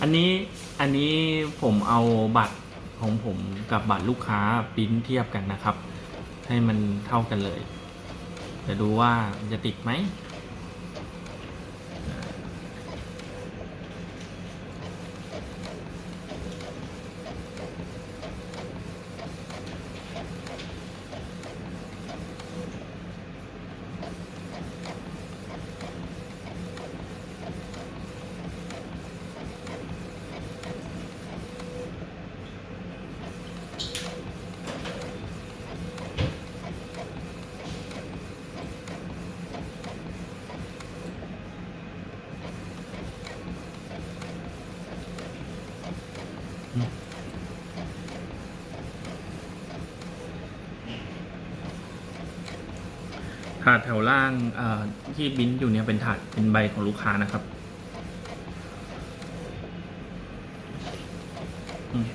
อันนี้อันนี้ผมเอาบัตรของผมกับบัตรลูกค้าปริ้นเทียบกันนะครับ ให้มันเท่ากันเลยจะดูว่าจะติดไหม ถาดแถวล่างเอ่อที่บินอยู่เนี่ยเป็นถาดเป็นใบของลูกค้านะครับอืม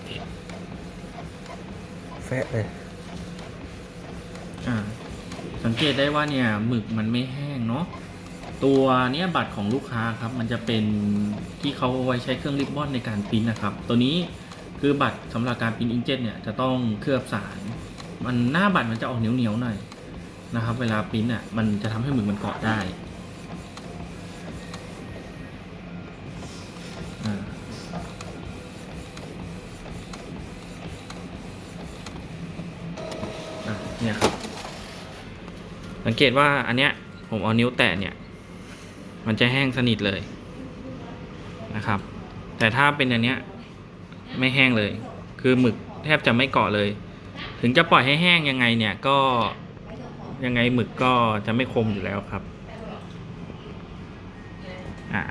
แฟะเลยอ่าสังเกตได้ว่าเนี่ยหมึกมันไม่แห้งเนาะตัวเนี้ยบัตรของลูกค้าครับ มันจะเป็นที่เขาเอาไว้ใช้เครื่องริบบอนในการปริ้นนะครับ ตัวนี้คือบัตรสำหรับการปริ้นอินเจ็ตเนี่ยจะต้องเคลือบสาร มันหน้าบัตรมันจะออกเหนียวๆหน่อย นะครับ เวลาปริ้นอะมันจะทำให้หมึกมันเกาะได้อ่าอะเนี่ยครับ สังเกตว่าอันเนี้ยผมเอานิ้วแตะเนี่ย มันจะแห้งสนิทเลยนะครับ แต่ถ้าเป็นอันเนี้ยไม่แห้งเลย คือหมึกแทบจะไม่เกาะเลย ถึงจะปล่อยให้แห้งยังไงเนี่ยก็ ยังไงหมึกก็จะไม่คมอยู่แล้วครับ อ่า